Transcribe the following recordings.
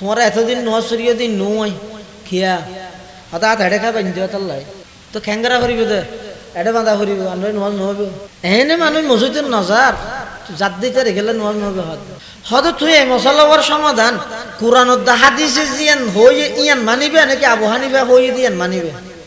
তোমার এতদিন নোয়া সরিয়ে দিন নয় খিয়া। হতা হাত হেডে খাই বান্ধি হতার লাই। তো খেঙ্গারা করিব দে এটা বাঁধা করিব আমরা নোয়াজ নহবে। এনে মানুষ মসজিদের নজার জাত দিতে রেখেলে নোয়াজ নহব হদ হদ তুই এই মশলার সমাধান কোরআন হাদিসে জিয়ান হয়ে ইয়ান মানিবে নাকি আবু হয়ে দিয়ান মানিবে।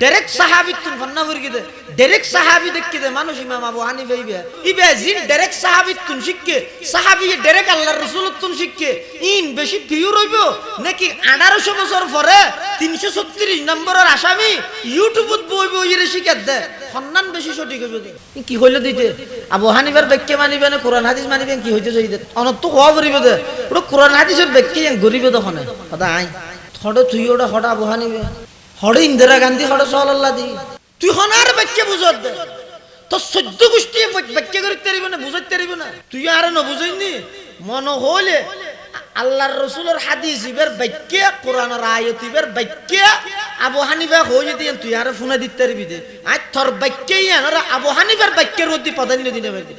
ডাইরেক্ট সাহাবি তুন ফন্না ফুরকি দে ডাইরেক্ট সাহাবি দেখকি দে মানুষ ইমাম আবু হানিফা ইবে ইবে জিন ডাইরেক্ট সাহাবি তুন শিখকে সাহাবি ডাইরেক্ট আল্লাহর রাসূল তুন শিখকে ইন বেশি পিউর হইব নাকি 1800 বছর পরে 336 নম্বরের আসামি ইউটিউবত বইব ইরে শিখাত দে সন্ধান বেশি সঠিক হইব দে কি হইল দিতে আবু হানিফার মানিবে না কোরআন হাদিস মানিবে কি হইতে চাই দে অনত হওয়া করিব দে ওটা কোরআন হাদিসের ব্যাখ্যা গরিব দখনে হদা আই হড় তুই ওটা হড় আবু হানিবে হড় ইন্দিরা গান্ধী হড় সহল্লা দি। তুই হনার ব্যাখ্যা বুঝত দে। তো সদ্য গোষ্ঠী ব্যাখ্যা করতে পারিব না বুঝাইতে পারিব না। তুই আর নবুঝাইনি মন হইলে আল্লাহর রসুলের হাদিস ইবের ব্যাখ্যা কোরআনের আয়াত ইবের ব্যাখ্যা আবু হানিফা হয়ে দিয়ে তুই আর ফোনে দিতে পারবি দে। আজ তোর ব্যাখ্যাই আবার আবু হানিফার ব্যাখ্যার মধ্যে প্রাধান্য দিতে পারবি।